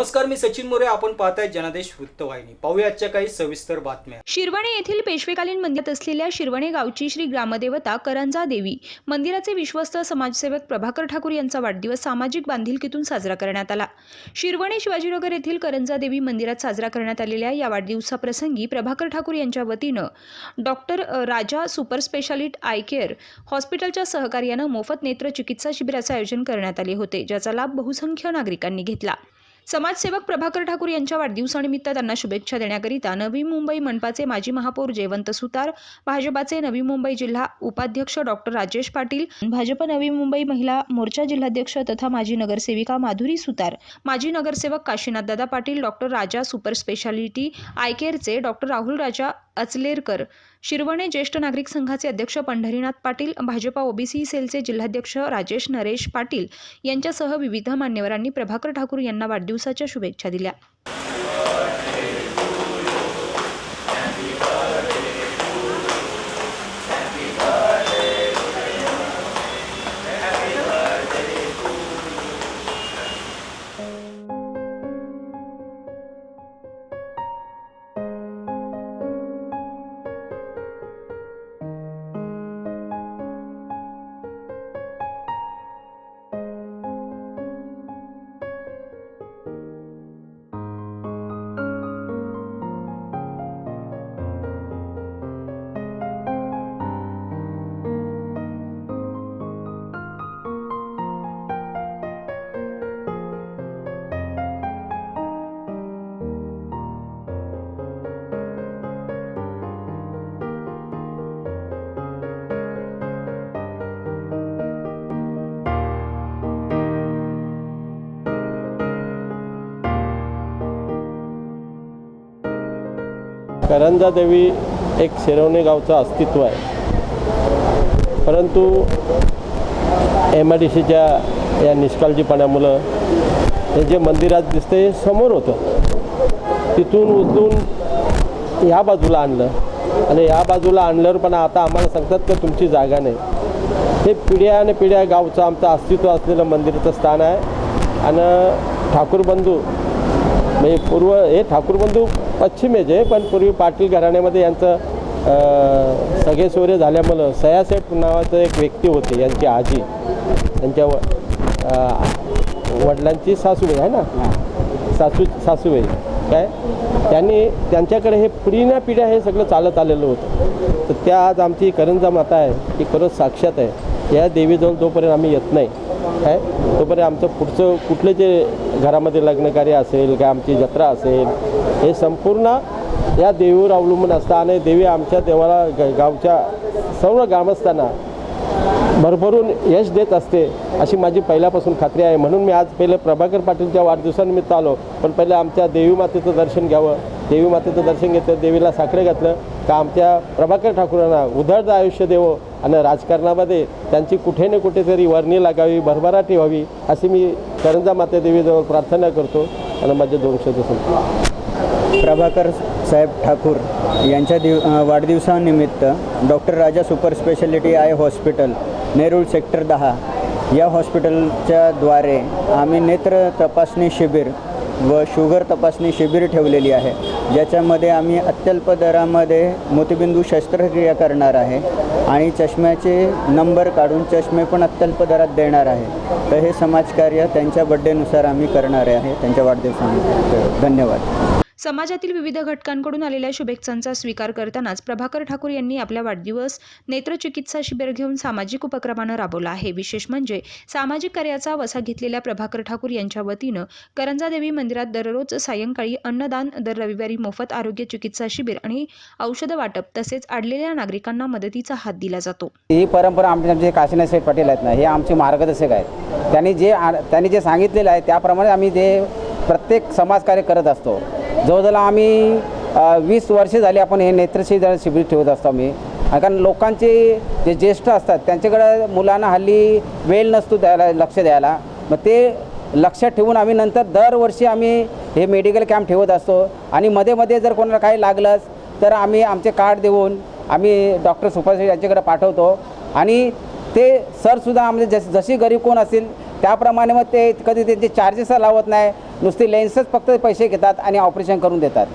नमस्कार मी सचिन मोरे. आपण पाहताय जनादेश वृत्तवाहिनी. पाहूया आजच्या काही सविस्तर बातम्या. शिरवणे येथील पेशवेकालीन मंदिरात असलेल्या शिरवणे गावची श्री ग्रामदेवता करंजा देवी मंदिराचे विश्वस्त समाजसेवक प्रभाकर ठाकूर यांचा वाढदिवस सामाजिक बांधिलकीतून साजरा करण्यात आला. शिरवणे शिवाजीनगर येथील करंजा देवी मंदिरात साजरा करण्यात आलेल्या या वाढदिवसाप्रसंगी प्रभाकर ठाकूर यांच्या वतीनं doctor Raja super speciality eye care हॉस्पिटलच्या सहकार्यानं मोफत नेत्र चिकित्सा शिबिराचे आयोजन करण्यात आले होते ज्याचा लाभ बहुसंख्य नागरिकांनी घेतला. समाजसेवक प्रभाकर ठाकूर यांच्या वाढदिवसानिमित्त त्यांना शुभेच्छा देण्याकरिता नवी मुंबई मनपाचे माजी महापौर जयवंत सुतार भाजपाचे नवी मुंबई जिल्हा उपाध्यक्ष डॉक्टर राजेश पाटील भाजप नवी मुंबई महिला मोर्चा जिल्हाध्यक्ष तथा माजी नगरसेविका माधुरी सुतार माजी नगरसेवक Kashinath Dada Patil doctor Raja super speciality आयकेअरचे doctor Rahul Raja Achalerkar Shirvane ज्येष्ठ नागरिक संघाचे अध्यक्ष पंढरीनाथ पाटील भाजपा ओबीसी सेलचे जिल्हाध्यक्ष राजेश नरेश पाटील यांच्यासह विविध मान्यवरांनी प्रभाकर ठाकूर यांना वाढदिवसाच्या शुभेच्छा दिल्या. करंजादेवी एक शिरवणे गावचं अस्तित्व आहे. परंतु एम आय डी सीच्या या निष्काळजीपणामुळं हे जे मंदिरात दिसते हे समोर होतं. तिथून उचलून ह्या बाजूला आणलं. आणि या बाजूला आणल्यावर पण आता आम्हाला सांगतात की तुमची जागा नाही. हे पिढ्या आणि पिढ्या गावचं आमचं अस्तित्व असलेलं मंदिराचं स्थान आहे. आणि ठाकूर बंधू म्हणजे पूर्व हे ठाकूर बंधू पश्चिमेचे पण पूर्वी पाटील घराण्यामध्ये यांचं सगळे सोयरे झाल्यामुळं सयासेठ नावाचं एक व्यक्ती होते यांची आजी. त्यांच्या वडिलांची सासूबाई आहे ना? सासू सासूबाई. काय? त्यांनी त्यांच्याकडे हे पिढीना पिढ्या हे सगळं चालत आलेलं होतं. तर त्या आज आमची करंजा माता आहे ती खरंच साक्षात आहे. या देवीजवळ जोपर्यंत आम्ही येत नाही काय तोपर्यंत आमचं पुढचं कुठलं जे घरामध्ये लग्नकार्य असेल काय आमची जत्रा असेल हे संपूर्ण या देवीवर अवलंबून असतं. आणि देवी आमच्या देवाला ग गावच्या सर्व ग्रामस्थांना भरभरून यश देत असते अशी माझी पहिल्यापासून खात्री आहे. म्हणून मी आज पहिले प्रभाकर पाटीलच्या वाढदिवसानिमित्त आलो. पण पहिले आमच्या देवी मातेचं दर्शन घ्यावं. देवी मातेचं दर्शन घेतलं देवीला साखरे घातलं का आमच्या प्रभाकर ठाकूरांना उधळचं आयुष्य देवो आणि राजकारणामध्ये त्यांची कुठे ना कुठेतरी वर्णी लागावी भरभराटी व्हावी अशी मी करंजा माते देवीजवळ प्रार्थना करतो आणि माझे दोन शब्द प्रभाकर साहेब ठाकूर यांच्या दिव वाढदिवसानिमित्त doctor Raja super speciality eye hospital Nerul sector दहा या हॉस्पिटलच्या द्वारे आम्ही नेत्र तपासणी शिबिर व शुगर तपासणी शिबिर ठेवलेली आहे. ज्याच्यामध्ये आम्ही अत्यल्प दरामध्ये मोतीबिंदू शस्त्रक्रिया करणार आहे आणि चष्म्याचे नंबर काढून चष्मे पण अत्यल्प दरात देणार आहे. तर हे समाजकार्य त्यांच्या बड्डेनुसार आम्ही करणार आहे. त्यांच्या वाढदिवसानिमित्त. धन्यवाद. समाजातील विविध घटकांकडून आलेल्या शुभेच्छांचा स्वीकार करतानाच प्रभाकर ठाकूर यांनी आपला वाढदिवस नेत्रचिकित्सा शिबिर घेऊन सामाजिक उपक्रमानं राबवला आहे. विशेष म्हणजे सामाजिक कार्याचा वसा घेतलेल्या प्रभाकर ठाकूर यांच्या वतीनं करंजादेवी मंदिरात दररोज सायंकाळी अन्नदान दर रविवारी मोफत आरोग्य चिकित्सा शिबिर आणि औषध वाटप तसेच अडलेल्या नागरिकांना मदतीचा हात दिला जातो. ही परंपरा आमचे आमचे काशीनाथ शेठ पाटील आहेत ना हे आमचे मार्गदर्शक आहेत. त्यांनी जे आ- त्यांनी जे सांगितलेलं आहे त्याप्रमाणे आम्ही ते प्रत्येक समाजकार्य करत असतो. जवळजवळ आम्ही वीस वर्षे झाली आपण हे नेत्रशी शिबिर ठेवत असतो आम्ही. कारण लोकांचे जे ज्येष्ठ असतात त्यांच्याकडे मुलांना हल्ली वेळ नसतो द्यायला लक्ष द्यायला. मग ते लक्षात ठेवून आम्ही नंतर दरवर्षी आम्ही हे मेडिकल कॅम्प ठेवत असतो. आणि मध्ये मध्ये जर कोणाला काही लागलंच तर आम्ही आमचे कार्ड देऊन आम्ही डॉक्टर सुभाष यांच्याकडे पाठवतो. आणि ते सरसुद्धा आमचे जस जशी गरीब कोण असेल त्याप्रमाणे मग ते कधी त्यांचे चार्जेस लावत नाही. नुसते लेन्सच फक्त पैसे घेतात आणि ऑपरेशन करून देतात.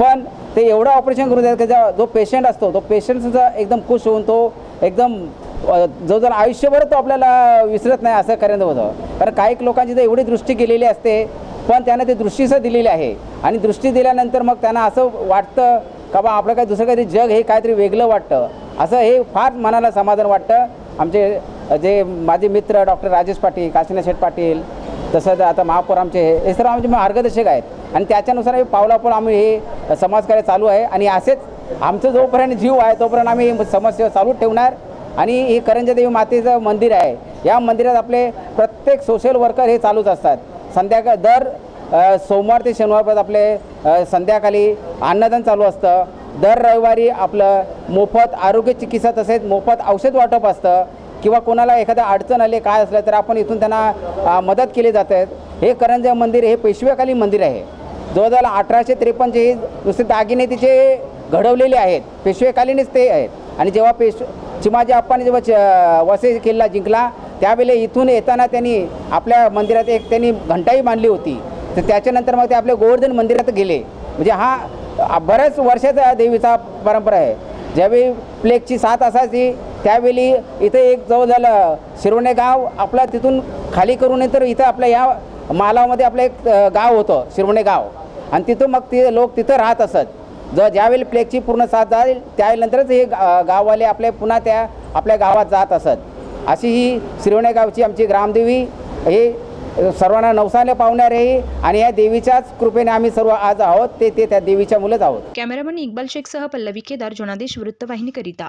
पण ते एवढं ऑपरेशन करून देतात की जो पेशंट असतो तो पेशंटसुद्धा एकदम खुश होऊन तो एकदम जो जर आयुष्यभर तो आपल्याला विसरत नाही असं करेंद होतं. कारण काही लोकांची तर एवढी दृष्टी केलेली असते पण त्यांना ते दृष्टीचं दिलेली आहे. आणि दृष्टी दिल्यानंतर मग त्यांना असं वाटतं का बा आपलं काही दुसरं काहीतरी जग हे काहीतरी वेगळं वाटतं. असं हे फार मनाला समाधान वाटतं. आमचे जे माझे मित्र डॉक्टर राजेश पाटील काशीनाथ शेठ पाटील तसंच आता महापौर आमचे हे हे सर्व आमचे मार्गदर्शक आहेत. आणि त्याच्यानुसार आम्ही पावलापाऊल आम्ही हे समाजकार्य चालू आहे. आणि असेच आमचं जोपर्यंत जीव आहे तोपर्यंत आम्ही समाजसेवा समस्या चालू ठेवणार. आणि हे करंजादेवी मातेचं मंदिर आहे. या मंदिरात आपले प्रत्येक सोशल वर्कर हे चालूच असतात. संध्याकाळ दर सोमवार ते शनिवारपर्यंत आपले संध्याकाळी अन्नदान चालू असतं. दर रविवारी आपलं मोफत आरोग्य चिकित्सा तसेच मोफत औषध वाटप असतं. किंवा कोणाला एखादं अडचण आली काय असलं तर आपण इथून त्यांना मदत केली जाते. हे करंजा मंदिर हे पेशवेकालीन मंदिर आहे. जवळजवळ अठराशे त्रेपन्नचे हे नुसते दागिने तिचे घडवलेले आहेत. पेशवेकालीनच ते आहेत. आणि जेव्हा पेश चिमाजी आप्पाने जेव्हा च- वसे किल्ला जिंकला त्यावेळेला इथून येताना त्यांनी आपल्या मंदिरात एक त्यांनी घंटाही बांधली होती. तर त्याच्यानंतर मग ते आपल्या गोवर्धन मंदिरात गेले. म्हणजे हा बऱ्याच वर्षाचा देवीचा परंपरा आहे. ज्यावेळी प्लेगची साथ असायची त्यावेळी इथं एक जवळजवळ शिरवणे गाव आपला तिथून खाली करून तर इथं आपल्या या मालावमध्ये आपलं एक गाव होतं शिरवणे गाव. आणि तिथं मग ते लोक तिथं राहत असत. जर ज्यावेळी प्लेगची पूर्ण साथ जाईल त्यानंतरच हे गाववाले आपले पुन्हा त्या आपल्या गावात जात असत. अशी ही शिरवणे गावची आमची ग्रामदेवी हे सर्वांना नवसाने पावणारेही आणि या देवीच्याच कृपेने आम्ही सर्व आज आहोत. ते ते त्या देवीच्या मुलंच आहोत. कॅमेरामन इक्बाल शेखसह पल्लवी केदार जनादेश वृत्तवाहिनीकरिता.